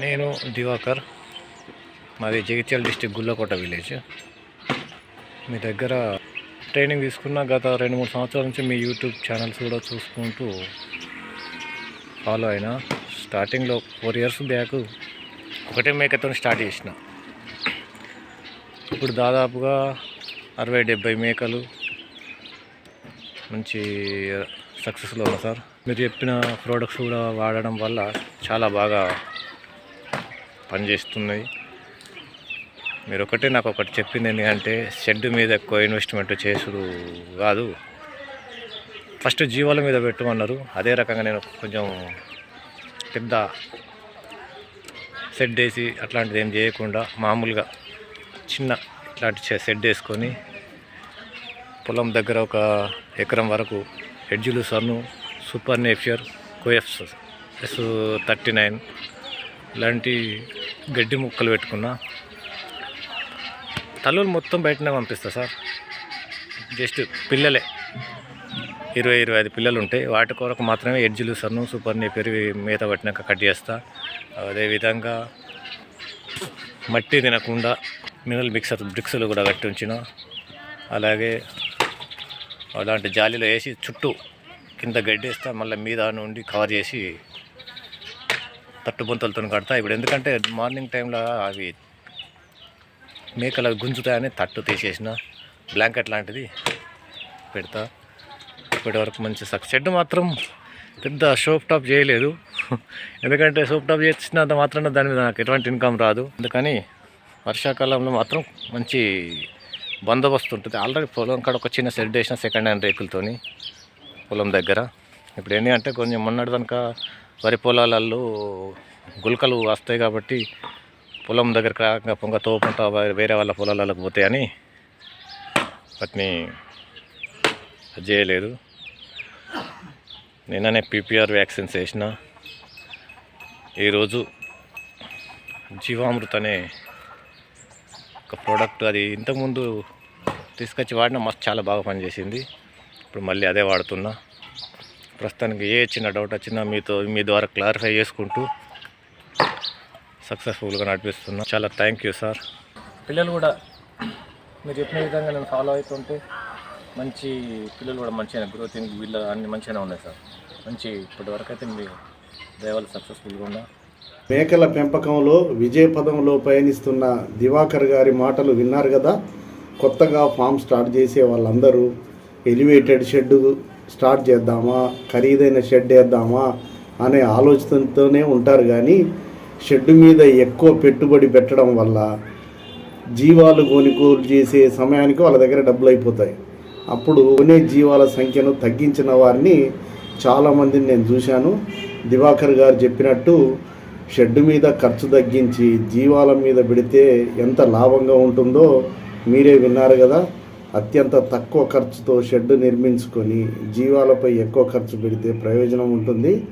నేను దివాకర్. మాది Jagtial district Gullakota village. మీ దగ్గర ట్రైనింగ్ తీసుకున్న గత రెండు మూడు సంవత్సరాల నుంచి మీ యూట్యూబ్ ఛానల్స్ కూడా చూసుకుంటూ ఫాలో అయినా. స్టార్టింగ్లో ఫోర్ ఇయర్స్ బ్యాక్ ఒకటే మేకతో స్టార్ట్ చేసిన. ఇప్పుడు దాదాపుగా అరవై డెబ్బై మేకలు మంచి సక్సెస్లో ఉన్నా సార్. మీరు చెప్పిన ప్రోడక్ట్స్ కూడా వాడడం వల్ల చాలా బాగా పనిచేస్తున్నాయి. మీరు ఒకటే నాకు ఒకటి చెప్పింది ఎందుకంటే షెడ్ మీద ఎక్కువ ఇన్వెస్ట్మెంట్ చేసుడు కాదు. ఫస్ట్ జీవాల మీద పెట్టమన్నారు. అదే రకంగా నేను కొంచెం పెద్ద షెడ్ వేసి అట్లాంటిది ఏం చేయకుండా మామూలుగా చిన్న ఇట్లాంటి షెడ్ వేసుకొని పొలం దగ్గర ఒక ఎకరం వరకు హెడ్జులు సన్ను super napier COFS S thirty nine ఇలాంటి గడ్డి ముక్కలు పెట్టుకున్నా. తల్లులు మొత్తం బయటనే పంపిస్తా సార్. జస్ట్ పిల్లలే. ఇరవై ఇరవై ఐదు పిల్లలు ఉంటాయి వాటి కొరకు మాత్రమే ఎడ్జిలు సన్ను సూపర్ పెరిగి మేత పట్టినాక కట్ చేస్తా. అదేవిధంగా మట్టి తినకుండా మినరల్ మిక్సర్ బ్రిక్స్లు కూడా కట్టి ఉంచిన. అలాగే అలాంటి జాలీలో వేసి చుట్టూ కింద గడ్డేస్తా మళ్ళీ మీద నుండి కవర్ చేసి తట్టుబొంతలతో కడతా. ఇప్పుడు ఎందుకంటే మార్నింగ్ టైంలో అవి మేకలు అవి గుంజుతాయని తట్టు తీసేసిన బ్లాంకెట్ లాంటిది పెడతా. ఇప్పటివరకు మంచి సక్ షెడ్ మాత్రం పెద్ద సోప్ టాప్ చేయలేదు. ఎందుకంటే సోప్ టాప్ చేసినంత మాత్రం దాని మీద నాకు ఎటువంటి ఇన్కమ్ రాదు. అందుకని వర్షాకాలంలో మాత్రం మంచి బందోబస్తు ఉంటుంది. ఆల్రెడీ పొలం కాడ ఒక చిన్న షెడ్ వేసిన సెకండ్ హ్యాండ్ రేకులతోని పొలం దగ్గర. ఇప్పుడు ఏంటి అంటే కొంచెం మొన్నటి కనుక వరి పొలాలలో గుల్కలు వస్తాయి కాబట్టి పొలం దగ్గర రాక పొంగ తోపుంటా వేరే వాళ్ళ పొలాలకు పోతాయని వాటిని అది చేయలేదు. నిన్ననే పీపీఆర్ వ్యాక్సిన్స్ వేసిన. ఈరోజు జీవామృత్ అనే ఒక ప్రోడక్ట్ అది ఇంతకుముందు తీసుకొచ్చి వాడినా మస్తు చాలా బాగా పనిచేసింది. ఇప్పుడు మళ్ళీ అదే వాడుతున్నా. ప్రస్తుతానికి ఏ చిన్న డౌట్ వచ్చినా మీతో మీ ద్వారా క్లారిఫై చేసుకుంటూ సక్సెస్ఫుల్గా నడిపిస్తున్నా. చాలా థ్యాంక్ యూ సార్ పిల్లలు కూడా మీరు చెప్పిన విధంగా నేను ఫాలో అవుతుంటే మంచి పిల్లలు కూడా మంచిగా గ్రోతింగ్ వీళ్ళ అన్ని మంచిగానే ఉన్నాయి సార్ మంచి ఇప్పటి వరకు అయితే మీరు దయవల్ల సక్సెస్ఫుల్గా ఉన్నా. మేకల పెంపకంలో విజయ పదంలో పయనిస్తున్న దివాకర్ గారి మాటలు విన్నారు కదా? కొత్తగా ఫామ్ స్టార్ట్ చేసే వాళ్ళందరూ ఎలివేటెడ్ షెడ్ స్టార్ట్ చేద్దామా? ఖరీదైన షెడ్ వేద్దామా? అనే ఆలోచనతోనే ఉంటారు కానీ షెడ్ మీద ఎక్కువ పెట్టుబడి పెట్టడం వల్ల జీవాలు కొనుగోలు చేసే సమయానికి వాళ్ళ దగ్గర డబ్బులు అయిపోతాయి అప్పుడు కొనే జీవాల సంఖ్యను తగ్గించిన వారిని చాలామందిని నేను చూశాను. దివాకర్ గారు చెప్పినట్టు షెడ్ మీద ఖర్చు తగ్గించి జీవాల మీద పెడితే ఎంత లాభంగా ఉంటుందో మీరే విన్నారు కదా. అత్యంత తక్కువ ఖర్చుతో షెడ్ నిర్మించుకొని జీవాలపై ఎక్కువ ఖర్చు పెడితే ప్రయోజనం ఉంటుంది.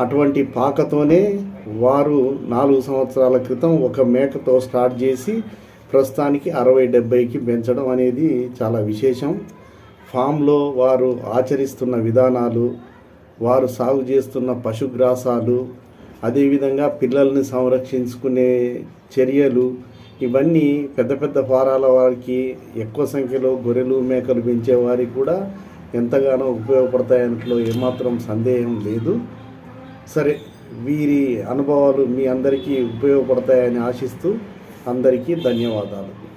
అటువంటి పాకతోనే వారు నాలుగు సంవత్సరాల క్రితం ఒక మేకతో స్టార్ట్ చేసి ప్రస్తుతానికి అరవై డెబ్బైకి పెంచడం అనేది చాలా విశేషం. ఫామ్లో వారు ఆచరిస్తున్న విధానాలు వారు సాగు చేస్తున్న పశుగ్రాసాలు అదేవిధంగా పిల్లల్ని సంరక్షించుకునే చర్యలు ఇవన్నీ పెద్ద పెద్ద ఫారాల వారికి ఎక్కువ సంఖ్యలో గొర్రెలు మేకలు పెంచే వారికి కూడా ఎంతగానో ఉపయోగపడతాయన్నట్లో ఏమాత్రం సందేహం లేదు. సరే వీరి అనుభవాలు మీ అందరికీ ఉపయోగపడతాయని ఆశిస్తూ అందరికీ ధన్యవాదాలు.